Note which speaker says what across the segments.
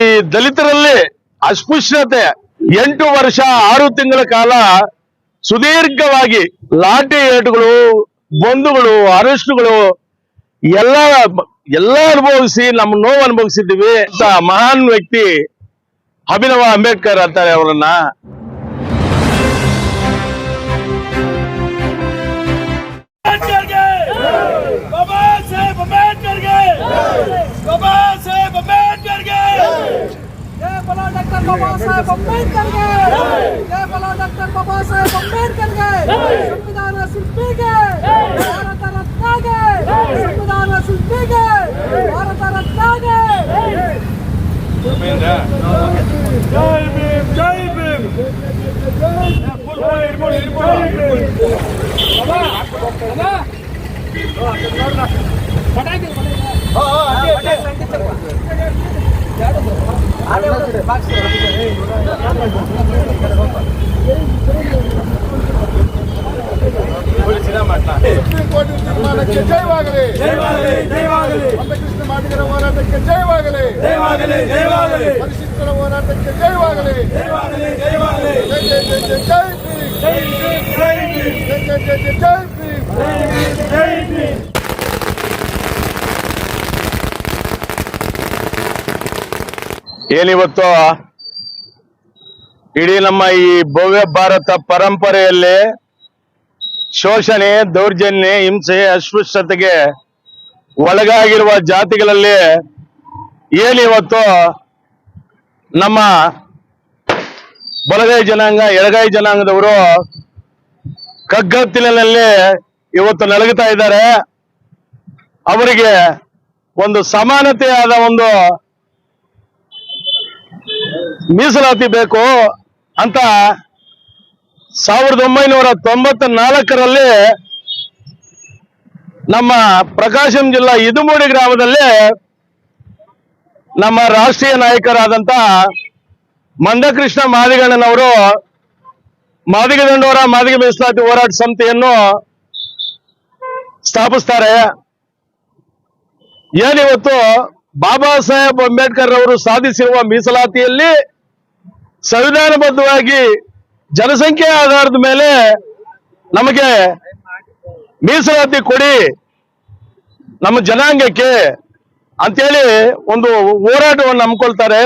Speaker 1: ಈ ದಲಿತರಲ್ಲಿ ಅಸ್ಪೃಶ್ಯತೆ ಎಂಟು ವರ್ಷ ಆರು ತಿಂಗಳ ಕಾಲ ಸುದೀರ್ಘವಾಗಿ ಲಾಠಿ ಏಟುಗಳು, ಬಂಧುಗಳು, ಅರೆಸ್ಟ್ಗಳು ಎಲ್ಲ ಎಲ್ಲ ಅನುಭವಿಸಿ, ನಮ್ಮ ನೋವು ಅನುಭವಿಸಿದ್ದೀವಿ ಅಂತ ಮಹಾನ್ ವ್ಯಕ್ತಿ ಅಭಿನವ ಅಂಬೇಡ್ಕರ್ ಅಂತಾರೆ ಅವರನ್ನ.
Speaker 2: ಬಾಬಾ ಸಾಹೇಬ್ ಅಂಬೇಡ್ಕರ್ಗೆ ಕೇವಲ ಡಾಕ್ಟರ್ ಬಾಬಾ ಸಾಹೇಬ್ ಅಂಬೇಡ್ಕರ್ಗೆ.
Speaker 3: ಸಂವಿಧಾನ ಶಿಲ್ಪಿಗೆ. ಭಾರತ ರತ್ನಗೆ. ಸಂವಿಧಾನ ಶಿಲ್ಪಿಗೆ. ಭಾರತ ರತ್ನಗೆ.
Speaker 2: ಜೈ ಭೀಮ್ ಜೈ ಭೀಮ್. ಪಟಾಕಿ ಹಾ
Speaker 4: ಹಾ ತೀರ್ಮಾನಕ್ಕೆ ಜಯವಾಗಲಿ
Speaker 2: ಜಯವಾಗಲಿ ಜಯವಾಗಲಿ
Speaker 4: ರಾಮಕೃಷ್ಣ ಮಾಡಿದರ ಹೋರಾಟಕ್ಕೆ ಜಯವಾಗಲಿ
Speaker 2: ಜಯವಾಗಲಿ ಜಯವಾಗಲಿ
Speaker 4: ಪರಿಶಿಷ್ಟರ ಹೋರಾಟಕ್ಕೆ ಜಯವಾಗಲಿ
Speaker 2: ಜಯವಾಗಲಿ ಜಯವಾಗಲಿ
Speaker 4: ಜೈ ಜೈ
Speaker 1: ಏನಿವತ್ತು? ಇಡೀ ನಮ್ಮ ಈ ಭವ್ಯ ಭಾರತ ಪರಂಪರೆಯಲ್ಲಿ ಶೋಷಣೆ, ದೌರ್ಜನ್ಯ, ಹಿಂಸೆ, ಅಸ್ಪೃಶ್ಯತೆಗೆ ಒಳಗಾಗಿರುವ ಜಾತಿಗಳಲ್ಲಿ ಏನಿವತ್ತು ನಮ್ಮ ಬಲಗೈ ಜನಾಂಗ, ಎಡಗೈ ಜನಾಂಗದವರು ಕಗ್ಗತ್ತಿನಲ್ಲಿ ಇವತ್ತು ನಲಗುತ್ತಾ ಇದ್ದಾರೆ. ಅವರಿಗೆ ಒಂದು ಸಮಾನತೆಯಾದ ಒಂದು ಮೀಸಲಾತಿ ಬೇಕು ಅಂತ ಸಾವಿರದ ಒಂಬೈನೂರ ತೊಂಬತ್ತ ನಾಲ್ಕರಲ್ಲಿ ನಮ್ಮ ಪ್ರಕಾಶಂ ಜಿಲ್ಲಾ ಇದುಮೂಡಿ ಗ್ರಾಮದಲ್ಲಿ ನಮ್ಮ ರಾಷ್ಟ್ರೀಯ ನಾಯಕರಾದಂತ ಮಂದಕೃಷ್ಣ ಮಾದಿಗಣ್ಣನವರು ಮಾದಿಗ ದಂಡೋರ, ಮಾದಿಗ ಮೀಸಲಾತಿ ಹೋರಾಟ ಸಮಿತಿಯನ್ನು ಸ್ಥಾಪಿಸ್ತಾರೆ. ಏನಿವತ್ತು ಬಾಬಾ ಸಾಹೇಬ್ ಅಂಬೇಡ್ಕರ್ ಅವರು ಸಾಧಿಸಿರುವ ಮೀಸಲಾತಿಯಲ್ಲಿ ಸಂವಿಧಾನಬದ್ಧವಾಗಿ ಜನಸಂಖ್ಯೆ ಆಧಾರದ ಮೇಲೆ ನಮಗೆ ಮೀಸಲಾತಿ ಕೊಡಿ ನಮ್ಮ ಜನಾಂಗಕ್ಕೆ ಅಂತೇಳಿ ಒಂದು ಹೋರಾಟವನ್ನು ಹಮ್ಮಿಕೊಳ್ತಾರೆ.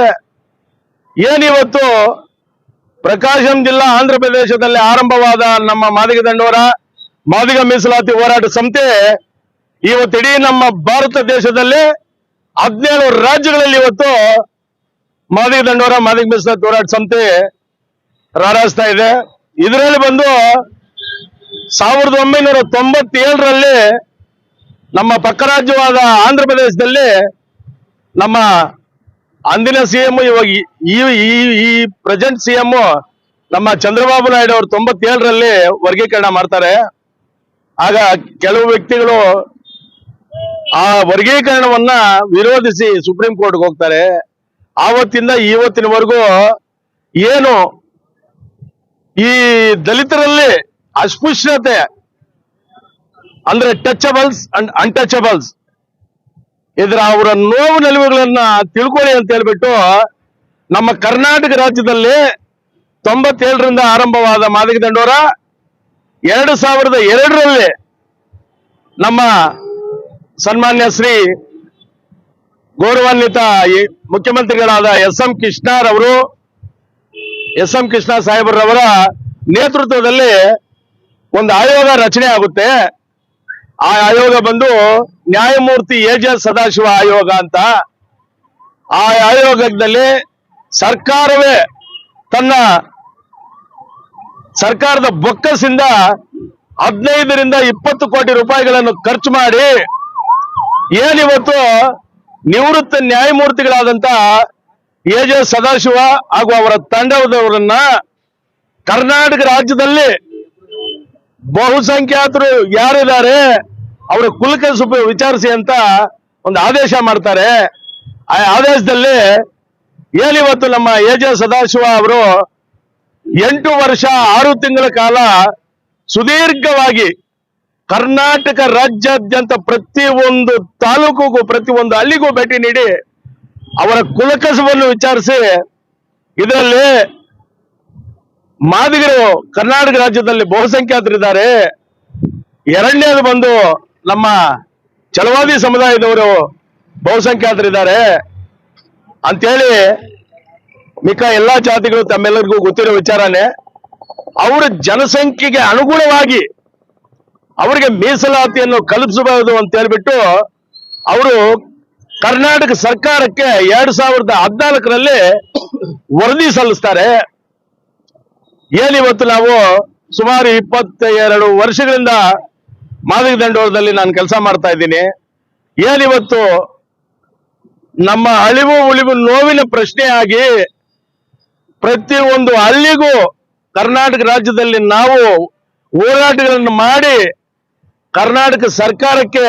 Speaker 1: ಏನಿವತ್ತು ಪ್ರಕಾಶಂ ಜಿಲ್ಲಾ ಆಂಧ್ರ ಪ್ರದೇಶದಲ್ಲಿ ಆರಂಭವಾದ ನಮ್ಮ ಮಾದಿಗ ದಂಡೋರ, ಮಾದಿಗ ಮೀಸಲಾತಿ ಹೋರಾಟ ಸಂಸ್ಥೆ ಇವತ್ತಿಡೀ ನಮ್ಮ ಭಾರತ ದೇಶದಲ್ಲಿ ಹದಿನೇಳು ರಾಜ್ಯಗಳಲ್ಲಿ ಇವತ್ತು ಮಾದಿಗ ದಂಡೋರ, ಮಾದಿಗ ಮೀಸಲಾತಿ ಹೋರಾಟ ಸಮಿತಿ ರಾರಾಯಿಸ್ತಾ ಇದೆ. ಇದರಲ್ಲಿ ಬಂದು ಸಾವಿರದ ಒಂಬೈನೂರ ತೊಂಬತ್ತೇಳರಲ್ಲಿ ನಮ್ಮ ಪಕ್ಕ ರಾಜ್ಯವಾದ ಆಂಧ್ರ ಪ್ರದೇಶದಲ್ಲಿ ನಮ್ಮ ಅಂದಿನ ಸಿಎಂ ಇವಾಗ ಈ- ಪ್ರೆಸೆಂಟ್ ಸಿಎಂ ನಮ್ಮ ಚಂದ್ರಬಾಬು ನಾಯ್ಡು ಅವರು ತೊಂಬತ್ತೇಳರಲ್ಲಿ ವರ್ಗೀಕರಣ ಮಾಡ್ತಾರೆ. ಆಗ ಕೆಲವು ವ್ಯಕ್ತಿಗಳು ಆ ವರ್ಗೀಕರಣವನ್ನ ವಿರೋಧಿಸಿ ಸುಪ್ರೀಂ ಕೋರ್ಟ್ಗೆ ಹೋಗ್ತಾರೆ. ಆವತ್ತಿಂದ ಇವತ್ತಿನವರೆಗೂ ಏನು ಈ ದಲಿತರಲ್ಲಿ ಅಸ್ಪೃಶ್ಯತೆ, ಅಂದ್ರೆ ಟಚಬಲ್ಸ್ ಅಂಡ್ ಅನ್ಟಚಬಲ್ಸ್ ಇದ್ರ ಅವರ ನೋವು ನಿಲುವುಗಳನ್ನ ತಿಳ್ಕೊಳ್ಳಿ ಅಂತ ಹೇಳ್ಬಿಟ್ಟು ನಮ್ಮ ಕರ್ನಾಟಕ ರಾಜ್ಯದಲ್ಲಿ ತೊಂಬತ್ತೇಳರಿಂದ ಆರಂಭವಾದ ಮಾದಕ ದಂಡೋರ, ಎರಡು ಸಾವಿರದ ಎರಡರಲ್ಲಿ ನಮ್ಮ ಸನ್ಮಾನ್ಯ ಶ್ರೀ ಗೌರವಾನ್ವಿತ ಮುಖ್ಯಮಂತ್ರಿಗಳಾದ ಎಸ್ ಎಂ ಕೃಷ್ಣರವರು ಎಸ್ ಎಂ ಕೃಷ್ಣ ಸಾಹೇಬರವರ ನೇತೃತ್ವದಲ್ಲಿ ಒಂದು ಆಯೋಗ ರಚನೆ ಆಗುತ್ತೆ. ಆ ಆಯೋಗ ಬಂದು ನ್ಯಾಯಮೂರ್ತಿ ಎ ಜೆ ಸದಾಶಿವ ಆಯೋಗ ಅಂತ. ಆ ಆಯೋಗದಲ್ಲಿ ಸರ್ಕಾರವೇ ತನ್ನ ಸರ್ಕಾರದ ಬೊಕ್ಕಸಿಂದ ಹದಿನೈದರಿಂದ ಇಪ್ಪತ್ತು ಕೋಟಿ ರೂಪಾಯಿಗಳನ್ನು ಖರ್ಚು ಮಾಡಿ ಏನಿವತ್ತು ನಿವೃತ್ತ ನ್ಯಾಯಮೂರ್ತಿಗಳಾದಂತ ಎ ಜೆ ಸದಾಶಿವ ಹಾಗೂ ಅವರ ತಂಡದವರನ್ನ ಕರ್ನಾಟಕ ರಾಜ್ಯದಲ್ಲಿ ಬಹುಸಂಖ್ಯಾತರು ಯಾರಿದ್ದಾರೆ, ಅವರ ಕುಲಕಸುಪ ವಿಚಾರಿಸಿ ಅಂತ ಒಂದು ಆದೇಶ ಮಾಡ್ತಾರೆ. ಆ ಆದೇಶದಲ್ಲಿ ಏನಿವತ್ತು ನಮ್ಮ ಎ ಜೆ ಸದಾಶಿವ ಅವರು ಎಂಟು ವರ್ಷ ಆರು ತಿಂಗಳ ಕಾಲ ಸುದೀರ್ಘವಾಗಿ ಕರ್ನಾಟಕ ರಾಜ್ಯಾದ್ಯಂತ ಪ್ರತಿ ಒಂದು ತಾಲೂಕಿಗೂ ಪ್ರತಿ ಒಂದು ಹಳ್ಳಿಗೂ ಭೇಟಿ ನೀಡಿ ಅವರ ಕುಲಕಸವನ್ನು ವಿಚಾರಿಸಿ, ಇದರಲ್ಲಿ ಮಾದಿಗರು ಕರ್ನಾಟಕ ರಾಜ್ಯದಲ್ಲಿ ಬಹುಸಂಖ್ಯಾತರಿದ್ದಾರೆ. ಎರಡನೇದು ಬಂದು ನಮ್ಮ ಚಲವಾದಿ ಸಮುದಾಯದವರು ಬಹುಸಂಖ್ಯಾತರಿದ್ದಾರೆ. ಅಂತೇಳಿ ಮಿಕ್ಕ ಎಲ್ಲಾ ಜಾತಿಗಳು ತಮ್ಮೆಲ್ಲರಿಗೂ ಗೊತ್ತಿರೋ ವಿಚಾರನೇ, ಅವರ ಜನಸಂಖ್ಯೆಗೆ ಅನುಗುಣವಾಗಿ ಅವರಿಗೆ ಮೀಸಲಾತಿಯನ್ನು ಕಲ್ಪಿಸಬಹುದು ಅಂತ ಹೇಳ್ಬಿಟ್ಟು ಅವರು ಕರ್ನಾಟಕ ಸರ್ಕಾರಕ್ಕೆ ಎರಡ್ ಸಾವಿರದ ಹದಿನಾಲ್ಕರಲ್ಲಿ ವರದಿ ಸಲ್ಲಿಸ್ತಾರೆ. ಏನಿವತ್ತು ನಾವು ಸುಮಾರು ಇಪ್ಪತ್ತ ಎರಡು ವರ್ಷಗಳಿಂದ ಮಾದಕ ದಂಡೋರದಲ್ಲಿ ನಾನು ಕೆಲಸ ಮಾಡ್ತಾ ಇದ್ದೀನಿ. ಏನಿವತ್ತು ನಮ್ಮ ಅಳಿವು ಉಳಿವು ನೋವಿನ ಪ್ರಶ್ನೆಯಾಗಿ ಪ್ರತಿಯೊಂದು ಹಳ್ಳಿಗೂ ಕರ್ನಾಟಕ ರಾಜ್ಯದಲ್ಲಿ ನಾವು ಹೋರಾಟಗಳನ್ನು ಮಾಡಿ ಕರ್ನಾಟಕ ಸರ್ಕಾರಕ್ಕೆ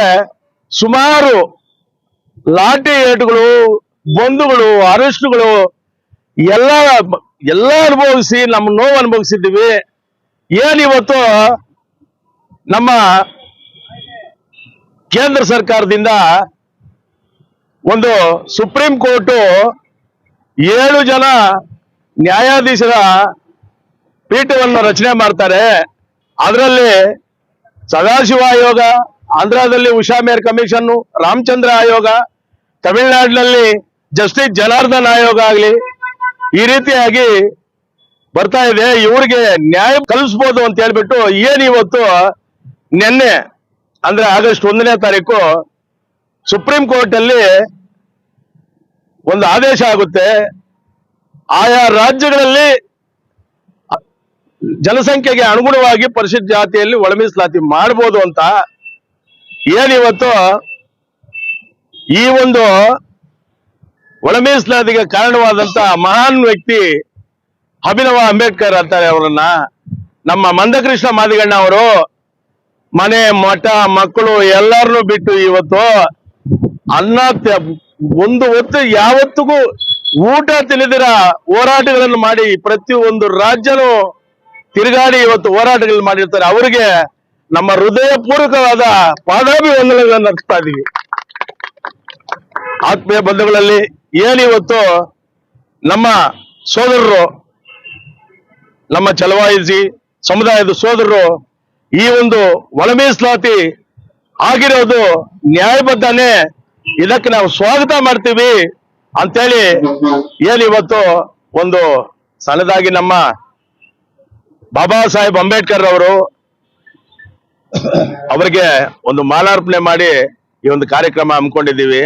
Speaker 1: ಸುಮಾರು ಲಾಟಿ ಏಟುಗಳು ಬಂಧುಗಳು, ಅರೆಸ್ಟ್ಗಳು ಎಲ್ಲ ಎಲ್ಲ ಅನುಭವಿಸಿ, ನಮ್ಮ ನೋವು ಅನುಭವಿಸಿದ್ದೀವಿ. ಏನಿವತ್ತು ನಮ್ಮ ಕೇಂದ್ರ ಸರ್ಕಾರದಿಂದ ಒಂದು ಸುಪ್ರೀಂ ಕೋರ್ಟು ಏಳು ಜನ ನ್ಯಾಯಾಧೀಶರ ಪೀಠವನ್ನು ರಚನೆ ಮಾಡ್ತಾರೆ. ಅದರಲ್ಲಿ ಸದಾಶಿವ ಆಯೋಗ, ಆಂಧ್ರದಲ್ಲಿ ಉಷಾ ಮೇರ್ ಕಮಿಷನ್, ರಾಮಚಂದ್ರ ಆಯೋಗ, ತಮಿಳುನಾಡಿನಲ್ಲಿ ಜಸ್ಟಿಸ್ ಜನಾರ್ದನ್ ಆಯೋಗ ಆಗಲಿ, ಈ ರೀತಿಯಾಗಿ ಬರ್ತಾ ಇದೆ. ಇವ್ರಿಗೆ ನ್ಯಾಯ ಕಲಿಸ್ಬೋದು ಅಂತ ಹೇಳ್ಬಿಟ್ಟು ಏನು ಇವತ್ತು ನಿನ್ನೆ, ಅಂದ್ರೆ ಆಗಸ್ಟ್ ಒಂದನೇ ತಾರೀಕು ಸುಪ್ರೀಂ ಕೋರ್ಟ್ ಅಲ್ಲಿ ಒಂದು ಆದೇಶ ಆಗುತ್ತೆ. ಆಯಾ ರಾಜ್ಯಗಳಲ್ಲಿ ಜನಸಂಖ್ಯೆಗೆ ಅನುಗುಣವಾಗಿ ಪರಿಶಿಷ್ಟ ಜಾತಿಯಲ್ಲಿ ಒಳಮೀಸಲಾತಿ ಮಾಡಬಹುದು ಮಾಡ್ಬೋದು ಅಂತ ಏನಿವತ್ತು ಈ ಒಂದು ಒಳಮೀಸಲಾತಿಗೆ ಕಾರಣವಾದಂತ ಮಹಾನ್ ವ್ಯಕ್ತಿ ಅಭಿನವ ಅಂಬೇಡ್ಕರ್ ಅಂತಾರೆ ಅವರನ್ನ. ನಮ್ಮ ಮಂದಕೃಷ್ಣ ಮಾದಿಗಣ್ಣ ಅವರು ಮನೆ, ಮಠ, ಮಕ್ಕಳು ಎಲ್ಲರನ್ನು ಬಿಟ್ಟು ಇವತ್ತು ಅನ್ನ ಒಂದು ಹೊತ್ತು ಯಾವತ್ತಿಗೂ ಊಟ ತಿಳಿದಿರ ಹೋರಾಟಗಳನ್ನು ಮಾಡಿ ಪ್ರತಿ ಒಂದು ರಾಜ್ಯನೂ ತಿರುಗಾಡಿ ಇವತ್ತು ಹೋರಾಟಗಳು ಮಾಡಿರ್ತಾರೆ. ಅವರಿಗೆ ನಮ್ಮ ಹೃದಯ ಪೂರ್ವಕವಾದ ಪಾದಾಭಿವಂದನೆಗಳನ್ನು ಅರ್ಪಿಸ್ತಾ ಇದೀವಿ. ಆತ್ಮೀಯ ಬಂಧುಗಳಲ್ಲಿ ಏನಿವತ್ತು ನಮ್ಮ ಸೋದರರು, ನಮ್ಮ ಚಲವಾಯಿಸಿ ಸಮುದಾಯದ ಸೋದರರು ಈ ಒಂದು ಒಳ ಮೀಸಲಾತಿ ಆಗಿರೋದು ನ್ಯಾಯಬದ್ಧನೇ, ಇದಕ್ಕೆ ನಾವು ಸ್ವಾಗತ ಮಾಡ್ತೀವಿ ಅಂತೇಳಿ ಏನಿವತ್ತು ಒಂದು ಸಣ್ಣದಾಗಿ ನಮ್ಮ ಬಾಬಾ ಸಾಹೇಬ್ ಅಂಬೇಡ್ಕರ್ ಅವರು ಅವರಿಗೆ ಒಂದು ಮಾಲಾರ್ಪಣೆ ಮಾಡಿ ಈ ಒಂದು ಕಾರ್ಯಕ್ರಮ ಹಮ್ಮಿಕೊಂಡಿದ್ದೀವಿ.